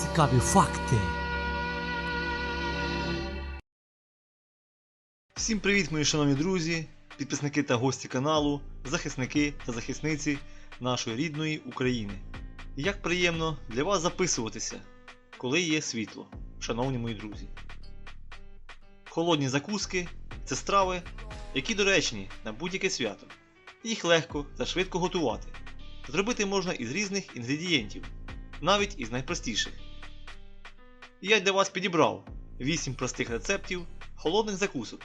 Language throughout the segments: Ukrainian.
Цікаві факти. Всім привіт, мої шановні друзі, підписники та гості каналу, захисники та захисниці нашої рідної України. Як приємно для вас записуватися, коли є світло, шановні мої друзі. Холодні закуски це страви, які доречні на будь-яке свято. Їх легко та швидко готувати. Зробити можна із різних інгредієнтів, навіть із найпростіших. Я для вас підібрав 8 простих рецептів холодних закусок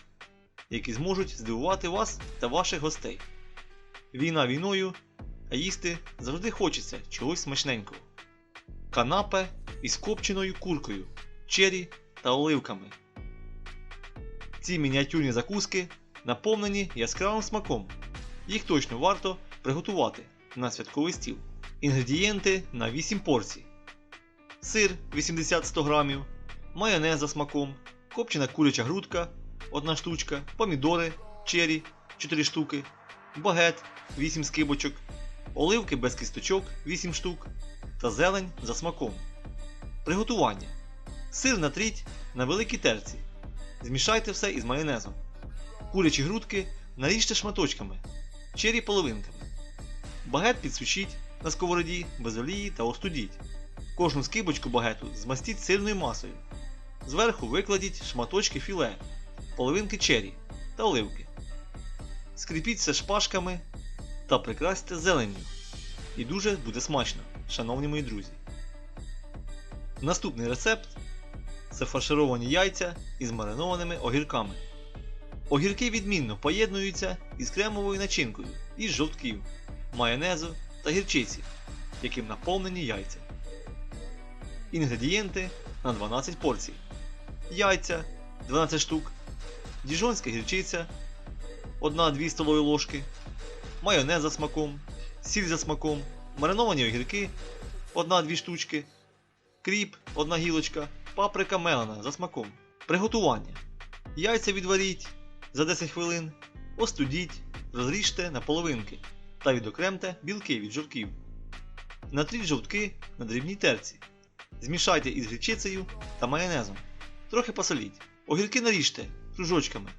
які зможуть здивувати вас та ваших гостей. Війна війною, а їсти завжди хочеться чогось смачненького. Канапе із копченою куркою, чері та оливками. Ці мініатюрні закуски наповнені яскравим смаком. Їх точно варто приготувати на святковий стіл. Інгредієнти на 8 порцій: сир 80-100 грамів, майонез за смаком, копчена куряча грудка 1 штучка, помідори, чері 4 штуки, багет 8 скибочок, оливки без кісточок 8 штук та зелень за смаком. Приготування. Сир натріть на великій терці. Змішайте все із майонезом. Курячі грудки наріжте шматочками, чері половинками. Багет підсушіть на сковороді без олії та остудіть. Кожну скибочку багету змастіть сирною масою. Зверху викладіть шматочки філе половинки чері та оливки. Скріпіть все шпажками та прикрасьте зеленню. І дуже буде смачно, шановні мої друзі. Наступний рецепт це фаршировані яйця із маринованими огірками. Огірки відмінно поєднуються із кремовою начинкою із жовтків, майонезу та гірчиці, яким наповнені яйця. Інгредієнти на 12 порцій. Яйця 12 штук, діжонська гірчиця 1-2 столові ложки, майонез за смаком, сіль за смаком, мариновані огірки 1-2 штучки, кріп 1 гілочка, паприка мелена за смаком. Приготування. Яйця відваріть за 10 хвилин, остудіть, розріжте на половинки та відокремте білки від жовтків. Натріть жовтки на дрібній терці. Змішайте із гірчицею та майонезом. Трохи посоліть. Огірки наріжте кружочками.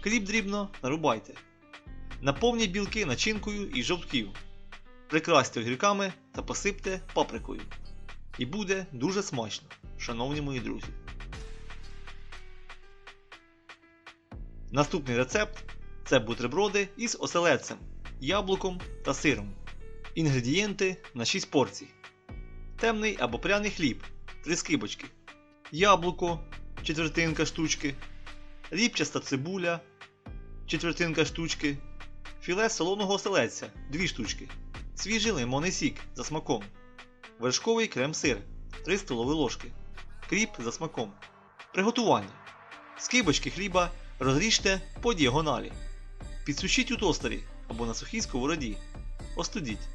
Кріп дрібно нарубайте. Наповніть білки начинкою із жовтків. Прикрасьте огірками та посипте паприкою. І буде дуже смачно, шановні мої друзі. Наступний рецепт це бутерброди із оселедцем, яблуком та сиром. Інгредієнти на 6 порцій. Темний або пряний хліб 3 скибочки. Яблуко четвертинка штучки, ріпчаста цибуля, четвертинка штучки, філе солоного оселедця 2 штучки, свіжий лимонний сік за смаком, вершковий крем-сир 3 столові ложки, кріп за смаком. Приготування. Скибочки хліба розріжте по діагоналі. Підсушіть у тостері або на сухій сковороді. Остудіть.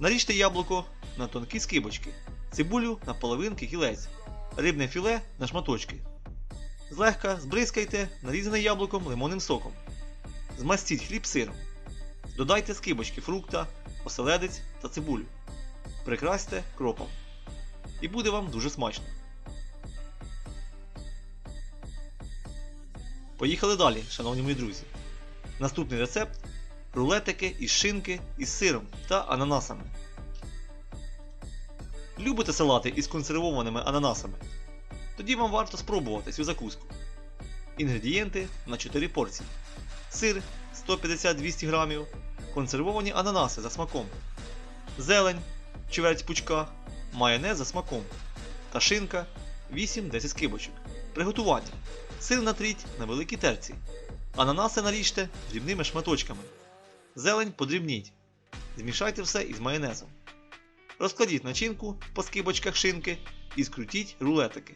Наріжте яблуко на тонкі скибочки, цибулю на половинки кілець, рибне філе на шматочки. Злегка збризкайте нарізане яблуком лимонним соком. Змастіть хліб сиром. Додайте скибочки фрукта, оселедець та цибулю. Прикрасьте кропом. І буде вам дуже смачно. Поїхали далі, шановні мої друзі. Наступний рецепт рулетики із шинки із сиром та ананасами. Любите салати із консервованими ананасами? Тоді вам варто спробувати цю закуску. Інгредієнти на 4 порції: сир 150-200 грамів, консервовані ананаси за смаком, зелень чверть пучка, майонез за смаком та шинка 8-10 скибочок. Приготування. Сир натріть на великій терці. Ананаси наріжте дрібними шматочками. Зелень подрібніть. Змішайте все із майонезом. Розкладіть начинку по скибочках шинки і скрутіть рулетики.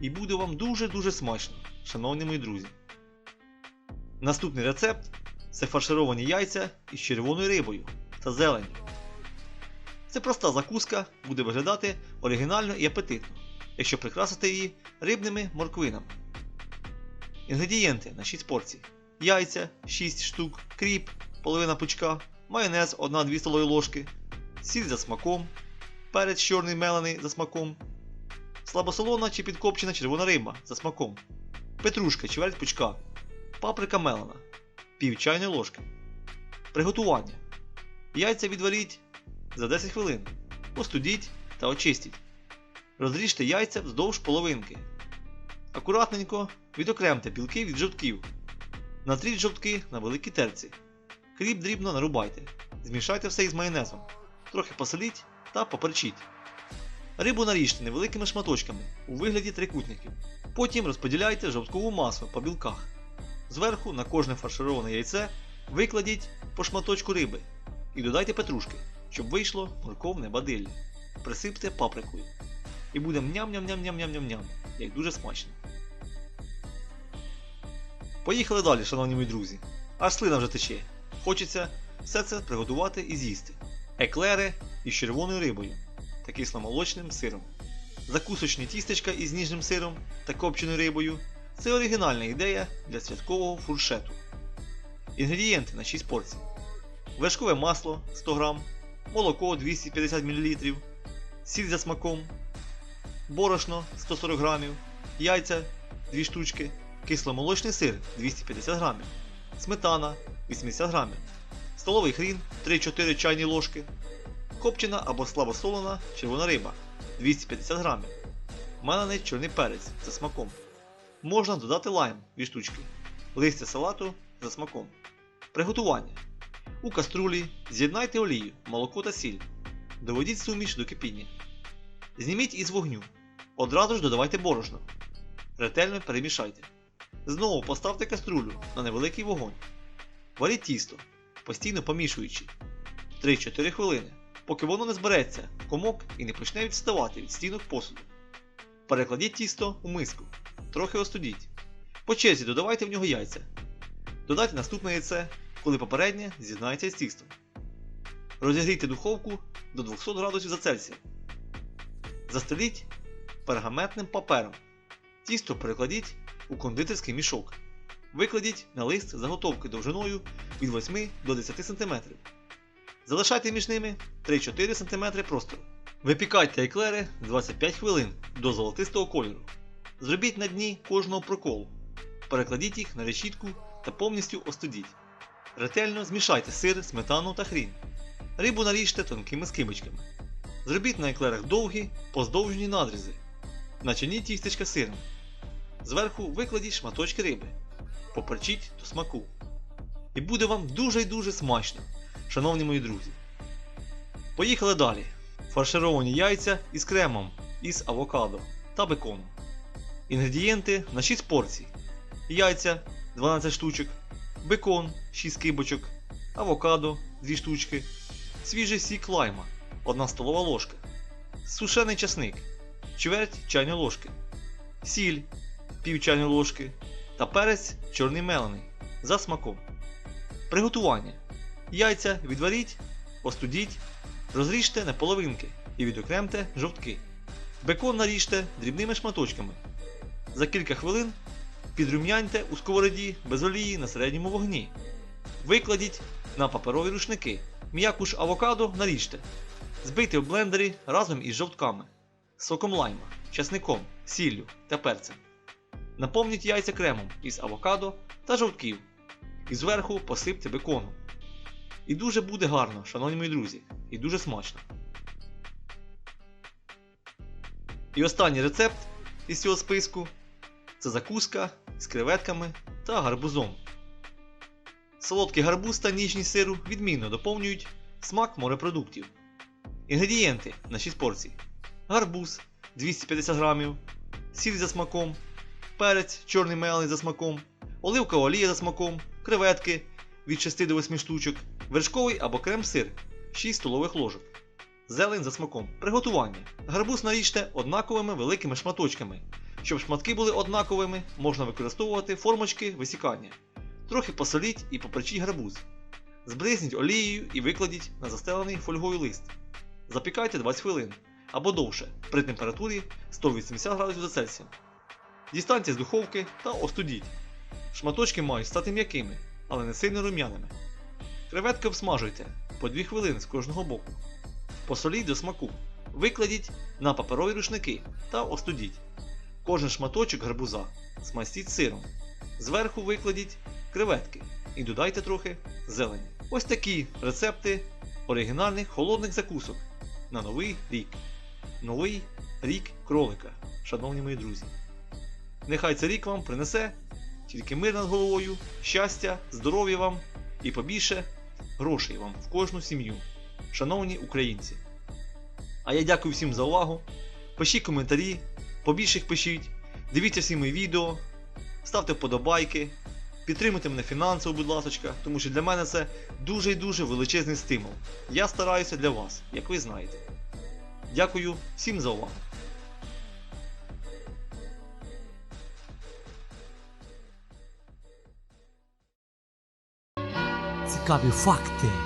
І буде вам дуже-дуже смачно, шановні мої друзі. Наступний рецепт це фаршировані яйця із червоною рибою та зеленню. Це проста закуска буде виглядати оригінально і апетитно, якщо прикрасити її рибними морквинами. Інгредієнти на 6 порцій: яйця 6 штук, кріп, половина пучка, майонез 1-2 столові ложки, сіль за смаком, перець чорний мелений за смаком, слабосолона чи підкопчена червона риба за смаком, петрушка чверть пучка, паприка мелена, пів чайної ложки. Приготування. Яйця відваріть за 10 хвилин. Остудіть та очистіть. Розріжте яйця вздовж половинки. Акуратненько відокремте білки від жовтків. Натріть жовтки на великій терці. Кріп дрібно нарубайте. Змішайте все із майонезом. Трохи посоліть та поперчіть. Рибу наріжте невеликими шматочками у вигляді трикутників. Потім розподіляйте жовткову масу по білках. Зверху на кожне фаршироване яйце викладіть по шматочку риби і додайте петрушки, щоб вийшло морковне бадилля. Присипте паприкою. І буде ням-ням-ням-ням-ням-ням, як дуже смачно. Поїхали далі, шановні мої друзі. Аж слина вже тече. Хочеться все це приготувати і з'їсти. Еклери із червоною рибою та кисломолочним сиром. Закусочні тістечка із ніжним сиром та копченою рибою це оригінальна ідея для святкового фуршету. Інгредієнти на 6 порцій. Вершкове масло 100 г, молоко 250 мл, сіль за смаком, борошно 140 г, яйця 2 штучки, кисломолочний сир 250 г, сметана 80 г, столовий хрін 3-4 чайні ложки, копчена або слабосолена червона риба 250 г, мелений чорний перець за смаком. Можна додати лайм 2 штучки, листя салату за смаком. Приготування. У каструлі з'єднайте олію, молоко та сіль. Доведіть суміш до кипіння. Зніміть із вогню. Одразу ж додавайте борошно. Ретельно перемішайте. Знову поставте каструлю на невеликий вогонь. Варіть тісто, постійно помішуючи 3-4 хвилини, поки воно не збереться в комок і не почне відставати від стінок посуду. Перекладіть тісто у миску, трохи остудіть. По черзі додавайте в нього яйця. Додайте наступне яйце, коли попереднє з'єднається з тістом. Розігрійте духовку до 200 градусів за Цельсієм. Застеліть пергаментним папером. Тісто перекладіть у кондитерський мішок. Викладіть на лист заготовки довжиною від 8 до 10 см. Залишайте між ними 3-4 см простору. Випікайте еклери 25 хвилин до золотистого кольору. Зробіть на дні кожного проколу. Перекладіть їх на решітку та повністю остудіть. Ретельно змішайте сир, сметану та хрін. Рибу наріжте тонкими скибочками. Зробіть на еклерах довгі, поздовжні надрізи. Начиніть тістечка сиром. Зверху викладіть шматочки риби. Поперчіть до смаку. І буде вам дуже й дуже смачно, шановні мої друзі. Поїхали далі. Фаршировані яйця із кремом із авокадо та беконом. Інгредієнти на 6 порцій. Яйця 12 штучок, бекон 6 кибочок, авокадо 2 штучки, свіжий сік лайма 1 столова ложка, сушений часник, чверть чайної ложки, сіль пів чайної ложки та перець чорний мелений за смаком. Приготування. Яйця відваріть, остудіть, розріжте на половинки і відокремте жовтки. Бекон наріжте дрібними шматочками. За кілька хвилин підрум'яньте у сковороді без олії на середньому вогні. Викладіть на паперові рушники. М'яку ж авокадо наріжте. Збийте в блендері разом із жовтками, соком лайма, часником, сіллю та перцем. Наповніть яйця кремом із авокадо та жовтків. І зверху посипте беконом. І дуже буде гарно, шановні мої друзі, і дуже смачно. І останній рецепт із цього списку це закуска з креветками та гарбузом. Солодкий гарбуз та ніжні сиру відмінно доповнюють смак морепродуктів. Інгредієнти на 6 порцій: гарбуз 250 грамів, сіль за смаком, перець чорний мелений за смаком, оливкова олія за смаком, креветки від 6 до 8 штучок, вершковий або крем-сир 6 столових ложок. Зелень за смаком. Приготування. Гарбуз наріжте однаковими великими шматочками. Щоб шматки були однаковими, можна використовувати формочки висікання. Трохи посоліть і поперчіть гарбуз. Збризніть олією і викладіть на застелений фольгою лист. Запікайте 20 хвилин або довше при температурі 180 градусів за Цельсієм. Дістаньте з духовки та остудіть. Шматочки мають стати м'якими, але не сильно рум'яними. Креветки обсмажуйте по 2 хвилини з кожного боку. Посоліть до смаку. викладіть на паперові рушники та остудіть. Кожен шматочок гарбуза смастіть сиром. Зверху викладіть креветки і додайте трохи зелені. Ось такі рецепти оригінальних холодних закусок на новий рік. Новий рік кролика, шановні мої друзі. Нехай цей рік вам принесе тільки мир над головою, щастя, здоров'я вам і побільше грошей вам в кожну сім'ю, шановні українці. А я дякую всім за увагу. Пишіть коментарі, побільше їх пишіть, дивіться всі мої відео, ставте вподобайки, підтримуйте мене фінансово, будь ласка, тому що для мене це дуже і дуже величезний стимул. Я стараюся для вас, як ви знаєте. Дякую всім за увагу. Цікаві факти.